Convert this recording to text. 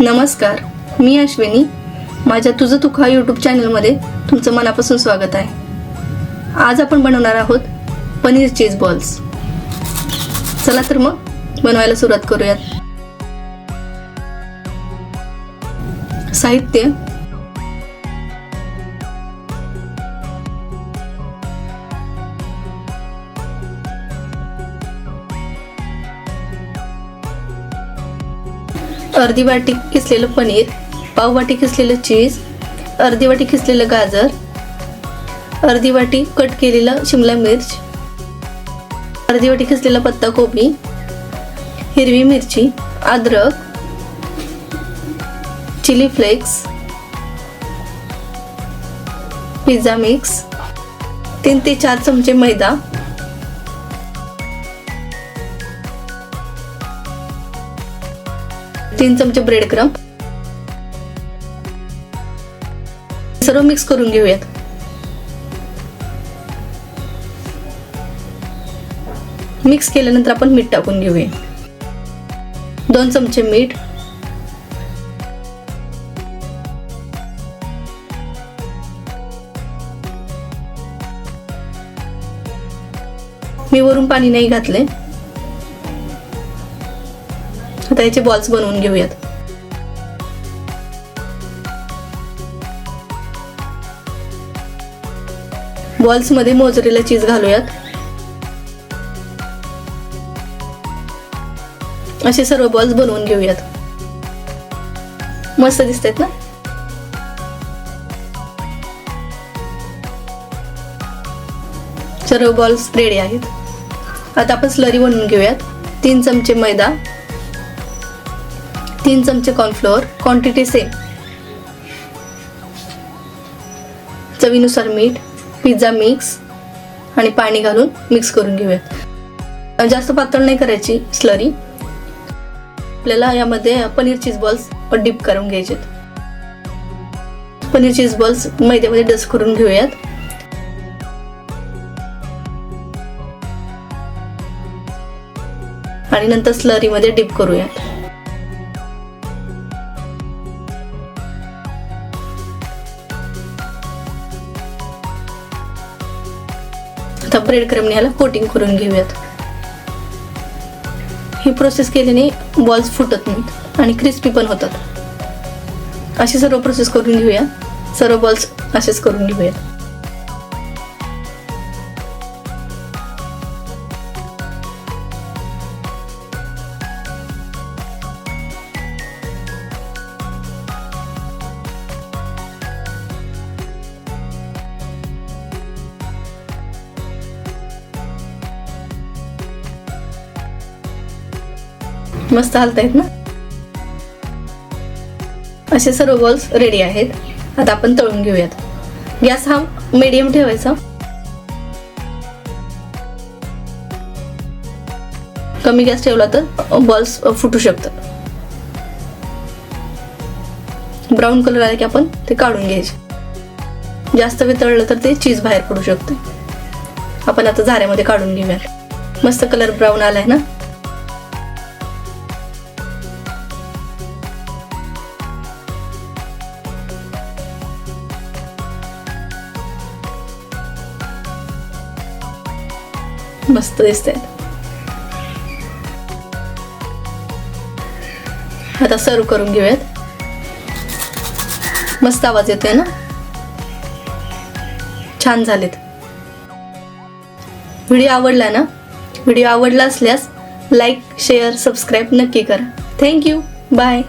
नमस्कार मी अश्विनी. माझ्या तुझं तुखा यूट्यूब चॅनलमध्ये तुमचं मनापासून स्वागत आहे. आज आपण बनवणार आहोत पनीर चीज बॉल्स चला तर मग बनवायला सुरुवात करूयात. साहित्य अर्धी वाटी किसलेलं पनीर पाव वाटी किसलेलं चीज अर्धी वाटी किसलेलं गाजर अर्धी वाटी कट केलेलं शिमला मिर्च अर्धी वाटी किसलेला पत्ता कोबी हिरवी मिरची अद्रक चिली फ्लेक्स पिझ्झा मिक्स तीन ते चार चमचे मैदा तीन चमचे ब्रेड क्रम सर्व मिक्स करून घेऊयात. मिक्स केल्यानंतर आपण मीठ टाकून घेऊया. दोन चमचे मीठ. मी वरून पाणी नाही घातले त्याचे बॉल्स बनवून घेऊयात. बॉल्समध्ये मोजरेला चीज घालूयात. असे सर्व बॉल्स बनवून घेऊयात. मस्त दिसत आहेत ना? सर्व बॉल्स रेडी आहेत. आता आपण स्लरी बनवून घेऊयात. तीन चमचे मैदा. तीन चमचे कॉर्नफ्लोअर क्वांटिटी सेम चवीनुसार मीठ पिझ्झा मिक्स आणि पाणी घालून मिक्स करून घेऊयात. जास्त पातळ नाही करायची स्लरी आपल्याला यामध्ये पनीर चीज बॉल्स डीप करून घ्यायचे पनीर चीज बॉल्स मैद्यामध्ये डस्ट करून घेऊयात. आणि नंतर स्लरीमध्ये डीप करूयात. आता ब्रेड क्रमने ह्याला कोटिंग करून घेऊयात. ही प्रोसेस केल्याने बॉल्स फुटत नाहीत आणि क्रिस्पी पण होतात. अशी सर्व प्रोसेस करून घेऊया. सर्व बॉल्स असेच करून घेऊयात. मस्त हलतायत ना? असे सर्व बॉल्स रेडी आहेत. आता आपण तळून घेऊयात. गॅस हा मीडियम ठेवायचा. कमी गॅस ठेवला तर बॉल्स फुटू शकतात. ब्राऊन कलर आला की आपण ते काढून घ्यायचे. जास्त वेळ तळलं तर ते चीज बाहेर पडू शकते. आपण आता झाऱ्यामध्ये काढून घेऊयात मस्त कलर ब्राऊन आलाय ना? मस्त दिसत आता सर्व करून घेऊयात. मस्त आवाज येतोय ना? छान झालेत. व्हिडिओ आवडला ना? व्हिडिओ आवडला असल्यास लाईक शेअर सबस्क्राईब नक्की करा. Thank you bye.